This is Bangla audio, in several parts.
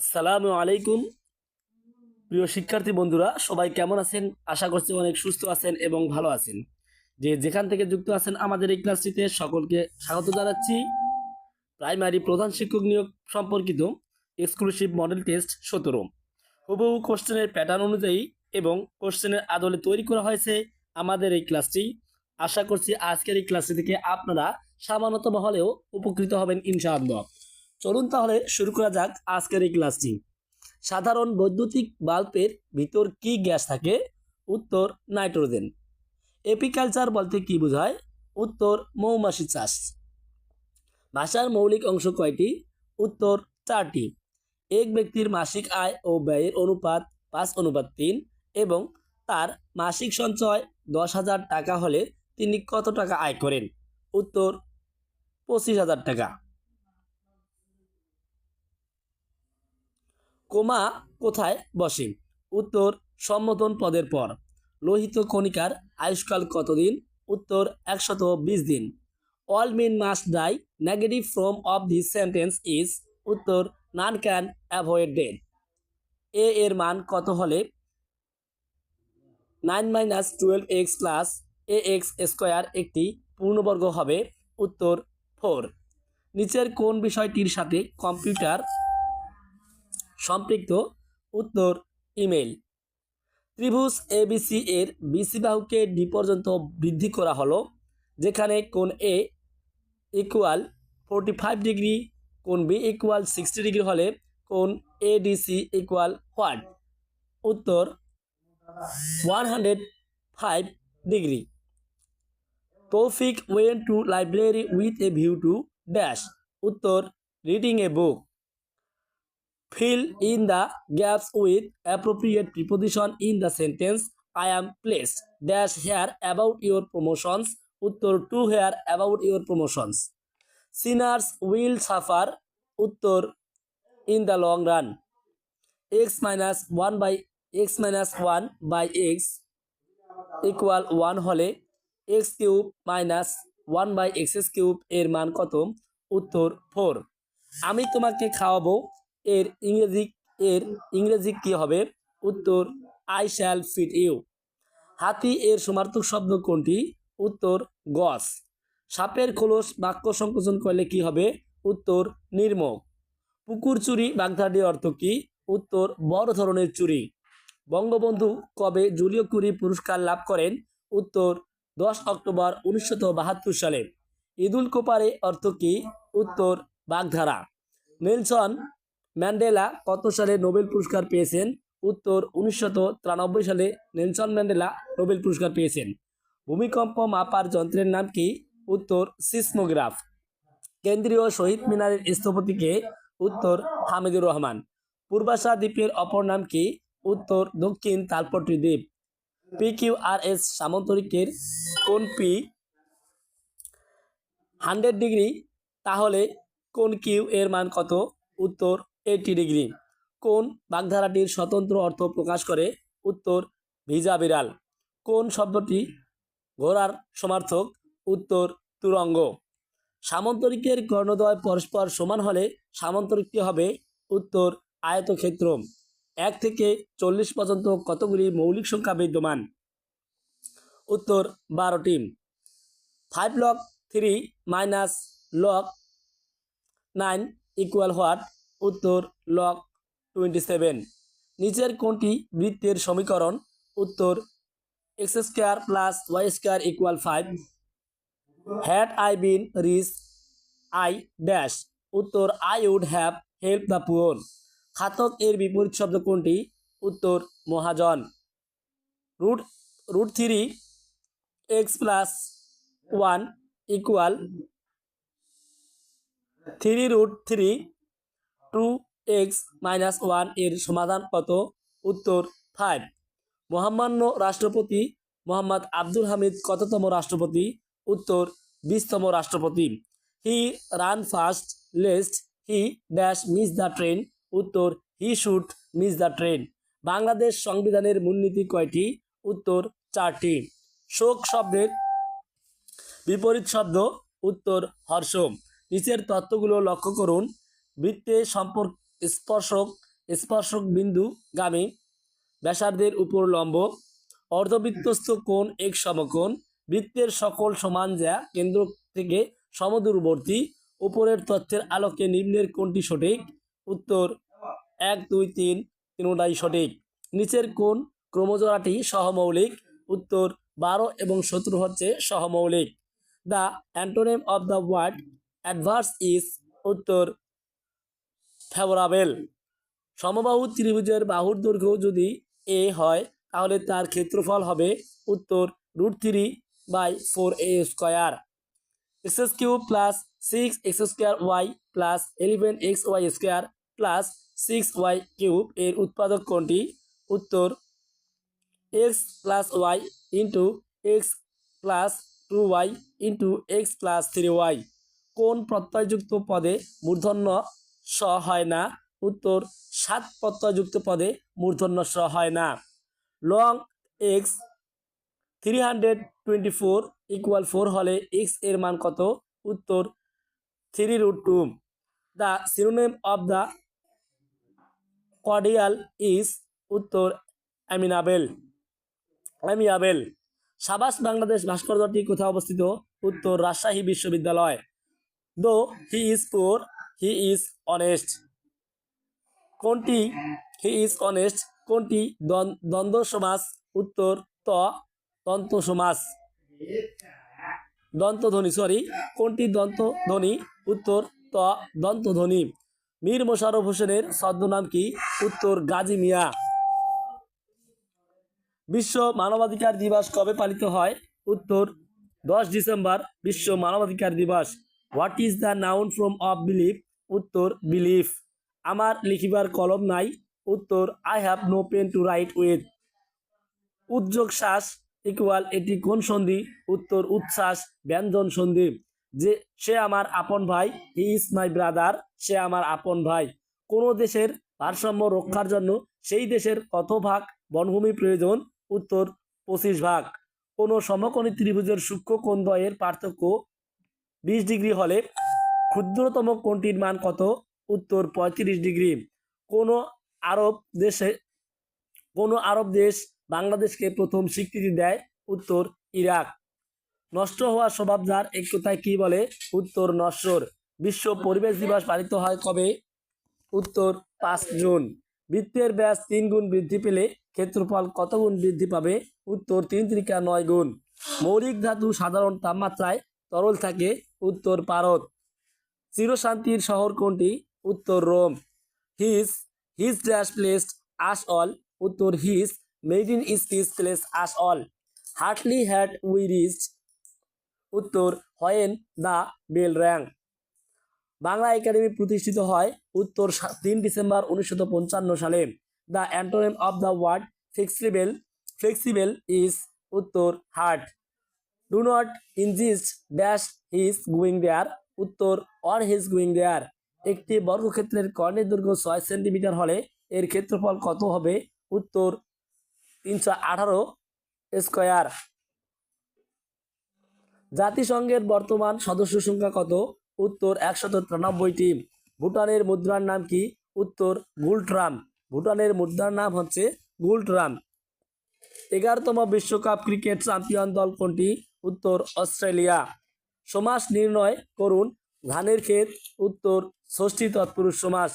আসসালামু আলাইকুম। প্রিয় শিক্ষার্থী বন্ধুরা, সবাই কেমন আছেন? আশা করছি অনেক সুস্থ আছেন এবং ভালো আছেন। যে যেখান থেকে যুক্ত আছেন আমাদের এই ক্লাসটিতে সকলকে স্বাগত জানাচ্ছি। প্রাইমারি প্রধান শিক্ষক নিয়োগ সম্পর্কিত এক্সক্লুসিভ মডেল টেস্ট সতেরো। হুবহু কোশ্চেনের প্যাটার্ন অনুযায়ী এবং কোশ্চেনের আদলে তৈরি করা হয়েছে আমাদের এই ক্লাসটি। আশা করছি আজকের এই ক্লাসটি থেকে আপনারা সামান্যতম হলেও উপকৃত হবেন ইনশাআল্লাহ। চলুন তাহলে শুরু করা যাক আজকের এই ক্লাসটি। সাধারণ বৈদ্যুতিক বাল্বের ভিতর কি গ্যাস থাকে? উত্তর, নাইট্রোজেন। এপিকালচার বলতে কি বোঝায়? উত্তর, মৌমাছি চাষ। ভাষার মৌলিক অংশ কয়টি? উত্তর, চারটি। এক ব্যক্তির মাসিক আয় ও ব্যয়ের অনুপাত পাঁচ অনুপাত তিন এবং তার মাসিক সঞ্চয় দশ হাজার টাকা হলে তিনি কত টাকা আয় করেন? উত্তর, পঁচিশ হাজার টাকা। কোমা কোথায় বসে? উত্তর সম্মতন পদের পর। লোহিত কণিকার আয়ুষ্কাল কতদিন? উত্তর, একশত বিশ দিন। All men must die negative form of this sentence is উত্তর none can avoid death a এর মান কত হলে? Nine minus twelve x plus a x square একটি পূর্ণবর্গ হবে, উত্তর ফোর নিচের কোন বিষয়টির সাথে কম্পিউটার সম্পৃক্ত উত্তর ইমেল ত্রিভুজ এবিসি এর বিসি বাহুকে ডি পর্যন্ত বৃদ্ধি করা হলো, যেখানে কোন A equal forty five degree কোন বি ইকুয়াল সিক্সটি ডিগ্রি হলে কোন এ এডিসি ইকুয়াল হোয়াট উত্তর one hundred five degree. Taufiq went to library with a view to dash. উত্তর reading a book. Fill in the gaps with appropriate preposition in the sentence i am placed dash here about your promotions uttor to here about your promotions sinners will suffer uttor in the long run x minus 1 by x minus 1 by x equal 1 হলে x cube minus one by x cube এর মান কত উত্তর ফোর আমি তোমাকে খাওয়াবো এর ইংরেজি এর ইংরেজি কি হবে? উত্তর আই শ্যাল ফিট ইউ হাতি এর সমার্থক শব্দ কোনটি? উত্তর গস সাপের খোলস বাক্য সংকোচন করলে কি হবে? উত্তর, নির্ম। পুকুর চুরি বাগধাটির অর্থ কি? উত্তর, বড় ধরনের চুরি। বঙ্গবন্ধু কবে জুলিও কুরি পুরস্কার লাভ করেন? উত্তর, দশ অক্টোবর উনিশশো বাহাত্তর সালে। ঈদুল কোপারে অর্থ কি? উত্তর, বাগধারা। নেলসন ম্যান্ডেলা কত সালে নোবেল পুরস্কার পেয়েছেন? উত্তর তিরানব্বই সালে নেলসন ম্যান্ডেলা নোবেল পুরস্কার পেয়েছেন। ভূমিকম্প মাপার যন্ত্রের নাম কি? উত্তর সিসমোগ্রাফ। কেন্দ্রীয় শহীদ মিনারের স্থপতিকে উত্তর হামিদুর রহমান। পূর্বাশা দ্বীপের অপর নাম কি? উত্তর দক্ষিণ তালপট্রি দ্বীপ। পি কিউ আর এস সামন্তরিকের কোন পি হান্ড্রেড ডিগ্রি? তাহলে কোন কিউ এর মান কত? উত্তর এইটি ডিগ্রি কোন বাগধারাটির স্বতন্ত্র অর্থ প্রকাশ করে? উত্তর, ভিজা বিড়াল। কোন শব্দটি ঘোড়ার সমার্থক? উত্তর, তুরঙ্গ। সামন্তরিকের কর্ণদ্বয় পরস্পর সমান হলে সামন্তরিকটি হবে উত্তর আয়তক্ষেত্র এক থেকে চল্লিশ পর্যন্ত কতগুলি মৌলিক সংখ্যা বিদ্যমান? উত্তর, বারোটি। Five log three minus log nine equal what উত্তর লক টোয়েন্টি সেভেন নিচের কোনটি বৃত্তের সমীকরণ, উত্তর x square plus y square equal five had I been rich I dash উত্তর I would have help the poor খাতক এর বিপরীত শব্দ কোনটি উত্তর মহাজন। Root root three x plus one equal three root three two x minus ওয়ানের সমাধান কত? উত্তর ফাইভ মহামান্য রাষ্ট্রপতি মোহাম্মদ আব্দুল হামিদ কততম রাষ্ট্রপতি? উত্তর বিশতম রাষ্ট্রপতি। He run fast lest he dash miss the train উত্তর he should miss the train Bangladesh সংবিধানের মূলনীতি কয়টি? উত্তর চারটি। শোক শব্দের বিপরীত শব্দ, উত্তর হর্ষ নিচের তত্ত্বগুলো লক্ষ্য করুন। বৃত্তে সম্পর্ক স্পর্শক স্পর্শক বিন্দু গামী, ব্যাসার্ধের উপর লম্ব, অর্ধবৃত্তস্থ কোণ এক সমকোণ, বৃত্তের সকল সমান যা কেন্দ্র থেকে সমদূরবর্তী, উপরের তথ্যের আলোকে নিম্নের কোনটি সঠিক, উত্তর এক, দুই, তিন, তিনটাই সঠিক। নিচের কোন ক্রমজোড়াটি সহমৌলিক, উত্তর বারো এবং সতেরো হচ্ছে সহমৌলিক। The antonym of the word adverse is উত্তর ফেভারাবেল। সমবাহু ত্রিভুজের বাহুর দৈর্ঘ্য যদি এ হয়, তাহলে তার ক্ষেত্রফল হবে উত্তর root three by four a square x cube plus six x square y plus eleven x y square plus six y cube এর উৎপাদক কোনটি? উত্তর x plus y into x plus two y into x plus three y কোন প্রত্যয়যুক্ত পদে মূর্ধন্য স হয় না। উত্তর, সাত প্রত্যয়যুক্ত পদে মূর্ধন্য স হয় না। Log x three hundred twenty four equal four হলে এক্সের মান কত? উত্তর three root two the synonym of the cordial is উত্তর অ্যামিনাবেল অ্যামিয়াবেল সাবাস বাংলাদেশ ভাস্কর্যটি কোথায় অবস্থিত? উত্তর, রাজশাহী বিশ্ববিদ্যালয়। Though he is poor he is honest কোনটি? হি ইজ অনেস্ট কোনটি? দ্বন্দ্ব সমাস। উত্তর, ত দন্ত সমাস। দন্তধ্বনি সরি কোনটি? দন্তধ্বনি। উত্তর, ত, দন্তধ্বনি। মীর মোশাররফ হোসেনের ছদ্মনাম কি? উত্তর, গাজী মিয়া। বিশ্ব মানবাধিকার দিবস কবে পালিত হয়? উত্তর, দশ ডিসেম্বর বিশ্ব মানবাধিকার দিবস। What is the noun form of belief উত্তর বিলিফ আমার লিখিবার কলম নাই। উত্তর I have no pen to write with উদ্যোগ, শ্বাস ইকুয়াল এটি কোন সন্ধি? উত্তর, উচ্ছ্বাস, ব্যঞ্জন সন্ধি। যে, সে আমার আপন ভাই হি ইজ মাই ব্রাদার সে আমার আপন ভাই। কোন দেশের ভারসাম্য রক্ষার জন্য সেই দেশের কত ভাগ বনভূমি প্রয়োজন? উত্তর, পঁচিশ ভাগ। কোনো সমকোণী ত্রিভুজের সূক্ষ্ম কোণ দ্বয়ের পার্থক্য বিশ ডিগ্রি হলে ক্ষুদ্রতম কোণটির মান কত? উত্তর, পঁয়ত্রিশ ডিগ্রি। কোনো আরব দেশে, কোনো আরব দেশ বাংলাদেশকে প্রথম স্বীকৃতি দেয়? উত্তর, ইরাক। নষ্ট হওয়া স্বভাব যার এক কথায় কি বলে? উত্তর, নশ্বর। বিশ্ব পরিবেশ দিবস পালিত হয় কবে? উত্তর, পাঁচ জুন। বৃত্তের ব্যাস তিন গুণ বৃদ্ধি পেলে ক্ষেত্রফল কত গুণ বৃদ্ধি পাবে? উত্তর, তিন ত্রিকা নয় গুণ। মৌলিক ধাতু সাধারণ তাপমাত্রায় তরল থাকে। উত্তর, পারদ। চিরশান্তির শহর কোনটি? উত্তর Rome. His his dash placed us all. উত্তর his made in is peace place us all. Hardly had we reached. উত্তর, when the bell rang Bangla academy প্রতিষ্ঠিত হয় উত্তর তিন ডিসেম্বর উনিশশো পঞ্চান্ন সালে। The antonym of the word flexible flexible is উত্তর hard. Do not insist dash his going there. উত্তর অর হিজ গোয়িং দেয়ার। একটি বর্গক্ষেত্রের কর্ণের দৈর্ঘ্য ছয় সেন্টিমিটার হলে এর ক্ষেত্রফল কত হবে? উত্তর তিনশো আঠারো স্কোয়ার। জাতিসংঘের বর্তমান সদস্য সংখ্যা কত? উত্তর একশত তিরানব্বইটি। ভুটানের মুদ্রার নাম কি? উত্তর গুলট্রাম। ভুটানের মুদ্রার নাম হচ্ছে গুলট্রাম। এগারোতম বিশ্বকাপ ক্রিকেট চ্যাম্পিয়ন দল কোনটি? উত্তর অস্ট্রেলিয়া। সমাস নির্ণয় করুন। ধানের ক্ষেত, উত্তর, ষষ্ঠী তৎপুরুষ সমাস।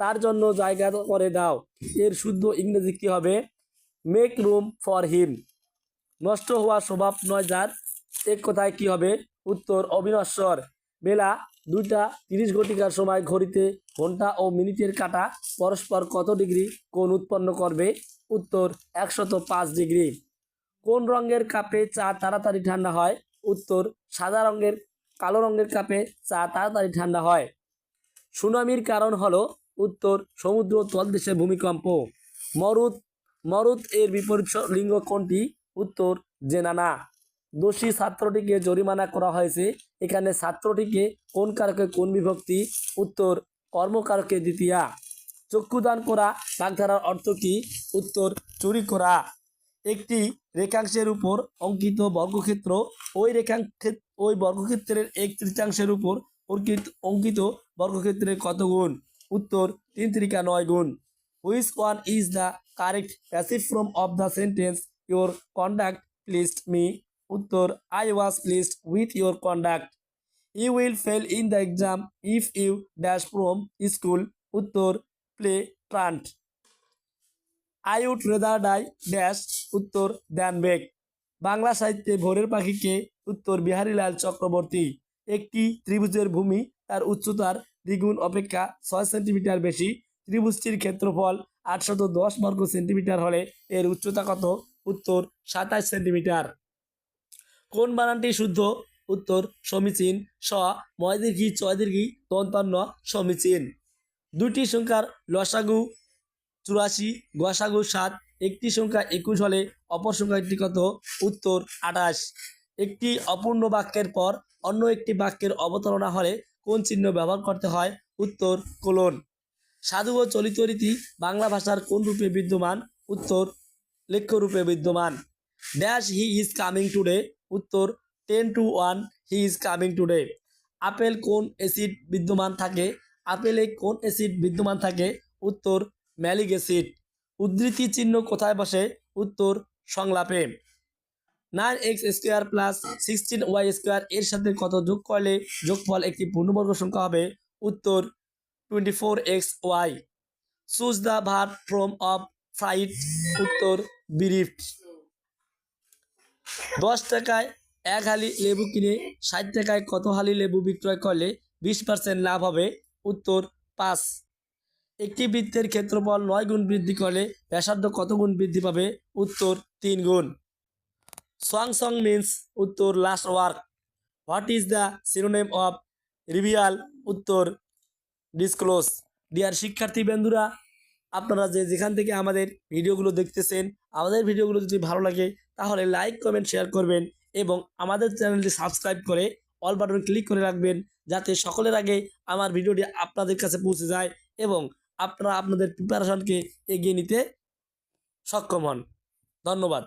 তার জন্য জায়গা করে দাও। এর শুদ্ধ ইংরেজি কি হবে? মেক রুম ফর হিম নষ্ট হওয়া স্বভাব নয় যার। এক কথায় কী হবে? উত্তর, অবিনশ্বর। বেলা দুইটা তিরিশ ঘটিকার সময় ঘড়িতে ঘণ্টা ও মিনিটের কাটা পরস্পর কত ডিগ্রি? কোন উৎপন্ন করবে? উত্তর, একশত পাঁচ ডিগ্রি। কোন রঙের কাপে চা তাড়াতাড়ি ঠান্ডা হয়? উত্তর সাদা রঙের, কালো রঙের কাপে চা তাড়াতাড়ি ঠান্ডা হয়। সুনামির কারণ হলো উত্তর সমুদ্র তলদেশে ভূমিকম্প। মরুত মরুত এর বিপরীত লিঙ্গ কোনটি? উত্তর জেনানা। দোষী ছাত্রটিকে জরিমানা করা হয়েছে। এখানে ছাত্রটিকে কোন কারকে কোন বিভক্তি? উত্তর কর্মকারকে দ্বিতীয়া। চক্ষুদান করা বাগধারার অর্থ কি? উত্তর চুরি করা। একটি রেখাংশের উপর অঙ্কিত বর্গক্ষেত্র, ওই রেখাংক্ষে ওই বর্গক্ষেত্রের এক তৃতীয়াংশের উপর অঙ্কিত অঙ্কিত বর্গক্ষেত্রের কত গুণ? উত্তর তিন ত্রিকা নয় গুণ। Which one is the correct passive form of the sentence your conduct pleased me উত্তর I was pleased with your conduct you will fail in the exam if you dash from school উত্তর play truant I would rather die dash উত্তর দ্যান বেগ। বাংলা সাহিত্যে ভোরের পাখিকে উত্তর বিহারীলাল চক্রবর্তী। একটি ত্রিভুজের ভূমি, তার উচ্চতার দ্বিগুণ অপেক্ষা ছয় সেন্টিমিটার বেশি। ত্রিভুজটির ক্ষেত্রফল আটশত দশ বর্গ সেন্টিমিটার হলে এর উচ্চতা কত? উত্তর সাতাশ সেন্টিমিটার। কোন বানানটি শুদ্ধ? উত্তর সমীচীন, স ময় দীর্ঘি ছয় দীর্ঘি দন্তান্ন সমীচীন। দুটি সংখ্যার লসাগু চুরাশি গসাগু সাত, একটি সংখ্যা একুশ হলে অপর সংখ্যাটি কত? উত্তর আঠাশ। একটি অপূর্ণ বাক্যের পর অন্য একটি বাক্যের অবতারণা হলে কোন চিহ্ন ব্যবহার করতে হয়? উত্তর কোলন। সাধু ও চলিত রীতি বাংলা ভাষার কোন রূপে বিদ্যমান? উত্তর লেখ্য রূপে বিদ্যমান। Dash he is coming today উত্তর ten to one he is coming today apple কোন অ্যাসিড বিদ্যমান থাকে? আপেলে কোন অ্যাসিড বিদ্যমান থাকে? উত্তর ম্যালিক অ্যাসিড উদ্ধৃতি চিহ্ন কোথায় বসে? উত্তর, সংলাপে। Nine x square plus sixteen y square এর সাথে কত যোগ করলে যোগফল একটি পূর্ণবর্গ সংখ্যা হবে? উত্তর, twenty four x y. Choose the verb form of fright উত্তর বিরিফট দশ টাকায় এক হালি লেবু কিনে ষাট টাকায় কত হালি লেবু বিক্রয় করলে বিশ পার্সেন্ট লাভ হবে? উত্তর, পাঁচ। একটি বৃত্তের ক্ষেত্রফল নয় গুণ বৃদ্ধি করলে ব্যাসার্ধ কত গুণ বৃদ্ধি পাবে? উত্তর তিন গুণ। সং সং মিন্স উত্তর last work. What is the synonym of reveal? উত্তর ডিসক্লোজ। ডিয়ার শিক্ষার্থী বন্ধুরা, আপনারা যে যেখান থেকে আমাদের ভিডিওগুলো দেখতেছেন, আমাদের ভিডিওগুলো যদি ভালো লাগে, তাহলে লাইক, কমেন্ট, শেয়ার করবেন এবং আমাদের চ্যানেলটি সাবস্ক্রাইব করে অল বাটন ক্লিক করে রাখবেন, যাতে সকলের আগে আমার ভিডিওটি আপনাদের কাছে পৌঁছে যায় এবং আপনারা আপনাদের প্রিপারেশনকে এগিয়ে নিতে সক্ষম হন। ধন্যবাদ।